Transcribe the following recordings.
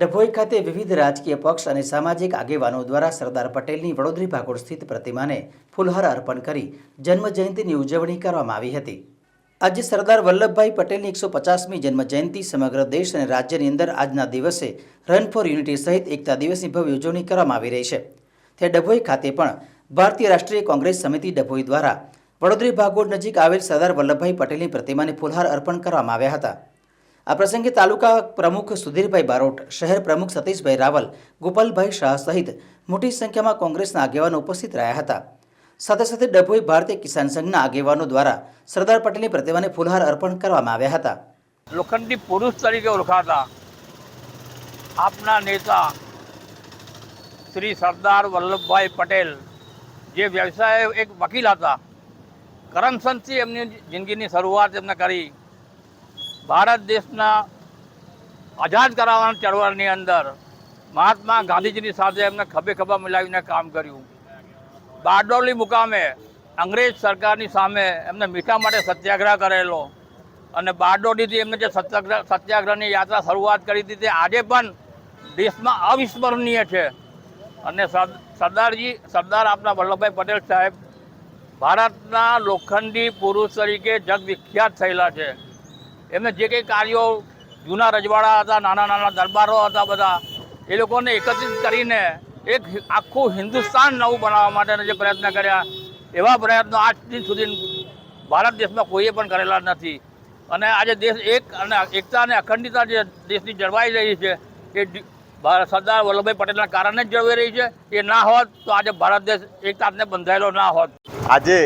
ડભોઈ ખાતે વિવિધ રાજકીય પક્ષ અને સામાજિક આગેવાનો દ્વારા સરદાર પટેલની વડોદરી ભાગોળ સ્થિત પ્રતિમાને ફૂલહાર અર્પણ કરી જન્મજયંતિની ઉજવણી કરવામાં આવી હતી. આજે સરદાર વલ્લભભાઈ પટેલની એકસો પચાસમી જન્મજયંતિ સમગ્ર દેશ અને રાજ્યની અંદર આજના દિવસે રન ફોર યુનિટી સહિત એકતા દિવસની ભવ્ય ઉજવણી કરવામાં આવી રહી છે. તે ડભોઈ ખાતે પણ ભારતીય રાષ્ટ્રીય કોંગ્રેસ સમિતિ ડભોઈ દ્વારા વડોદરી ભાગોળ નજીક આવેલ સરદાર વલ્લભભાઈ પટેલની પ્રતિમાને ફૂલહાર અર્પણ કરવામાં આવ્યા હતા. આ પ્રસંગે તાલુકા પ્રમુખ સુધીરભાઈ બારોટ, શહેર પ્રમુખ સતીશભાઈ રાવલ, ગોપાલભાઈ શાહ સહિત મોટી સંખ્યામાં કોંગ્રેસના આગેવાનો ઉપસ્થિત રહ્યા હતા. સાથે સાથે ડભોઈ ભારતીય કિસાન સંઘના આગેવાનો દ્વારા સરદાર પટેલની પ્રતિમાને ફૂલહાર અર્પણ કરવામાં આવ્યા હતા. લોખંડી પુરુષ તરીકે ઓળખાતા આપના નેતા શ્રી સરદાર વલ્લભભાઈ પટેલ, જે વ્યવસાય એક વકીલ હતા, કરમસદથી એમની જિંદગીની શરૂઆત એમને કરી. ભારત દેશના આઝાદ કરાવવાના ચળવળની અંદર મહાત્મા ગાંધીજીની સાથે એમને ખભે ખભા મિલાવીને કામ કર્યું. બારડોલી મુકામે અંગ્રેજ સરકારની સામે એમને મીઠા માટે સત્યાગ્રહ કરેલો અને બારડોલીથી એમને જે સત્યાગ્રહ, સત્યાગ્રહની યાત્રા શરૂઆત કરી હતી તે આજે પણ દેશમાં અવિસ્મરણીય છે. અને સર- સરદારજી, સરદાર આપણા વલ્લભભાઈ પટેલ સાહેબ ભારતના લોખંડી પુરુષ તરીકે જગવિખ્યાત થયેલા છે. એમને જે કંઈ કાર્યો જૂના રજવાડા હતા, નાના નાના દરબારો હતા બધા, એ લોકોને એકત્રિત કરીને એક આખું હિન્દુસ્તાન નવું બનાવવા માટેના જે પ્રયત્ન કર્યા, એવા પ્રયત્નો આજ સુધી ભારત દેશમાં કોઈએ પણ કરેલા નથી. અને આજે દેશ એક અને એકતા અને અખંડિતતા જે દેશની જળવાઈ રહી છે, એ સરદાર વલ્લભભાઈ પટેલના કારણે જ જળવાઈ રહી છે, એ ના હોત તો આજે ભારત દેશ એકતાને બંધાયેલો ના હોત. આજે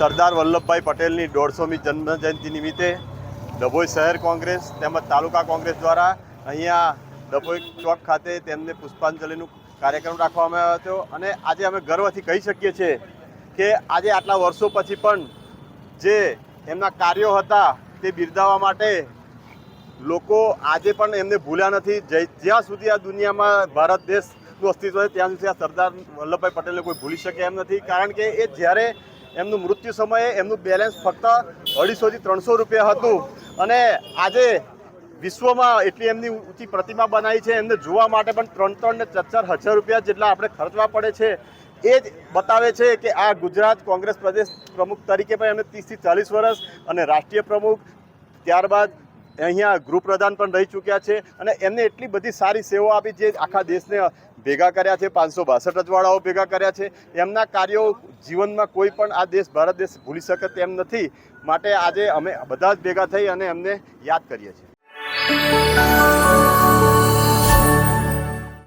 સરદાર વલ્લભભાઈ પટેલની દોઢસોમી જન્મજયંતિ નિમિત્તે ડભોઈ શહેર કોંગ્રેસ તેમજ તાલુકા કોંગ્રેસ દ્વારા અહીંયા ડભોઈ ચોક ખાતે તેમને પુષ્પાંજલિનું કાર્યક્રમ રાખવામાં આવ્યો હતો. અને આજે અમે ગર્વથી કહી શકીએ છીએ કે આજે આટલા વર્ષો પછી પણ જે એમના કાર્યો હતા તે બિરદાવવા માટે લોકો આજે પણ એમને ભૂલ્યા નથી. જય- સુધી આ દુનિયામાં ભારત દેશનું અસ્તિત્વ છે, ત્યાં સુધી આ સરદાર વલ્લભભાઈ પટેલને કોઈ ભૂલી શકે એમ નથી. કારણ કે એ જ્યારે એમનું મૃત્યુ સમયે એમનું બેલેન્સ ફક્ત અઢીસોથી ત્રણસો રૂપિયા હતું. અને આજે વિશ્વમાં એટલી એમની ઊંચી પ્રતિમા બનાવી છે, એમને જોવા માટે પણ ત્રણ ત્રણ ને ચાર ચાર હજાર રૂપિયા જેટલા આપણે ખર્ચવા પડે છે. એ જ બતાવે છે કે આ ગુજરાત કોંગ્રેસ પ્રદેશ પ્રમુખ તરીકે પણ એમને ત્રીસથી ચાલીસ વર્ષ અને રાષ્ટ્રીય પ્રમુખ ત્યારબાદ અહીંયા ગૃહપ્રધાન પણ રહી ચૂક્યા છે અને એમને એટલી બધી સારી સેવાઓ આપી જે આખા દેશને ભેગા કર્યા છે, પાંચસો બાસઠ રજવાડાઓ ભેગા કર્યા છે. એમના કાર્યો જીવનમાં કોઈ પણ આ દેશ, ભારત દેશ ભૂલી શકે તેમ નથી. માટે આજે અમે બધા જ ભેગા થઈ અને એમને યાદ કરીએ છીએ.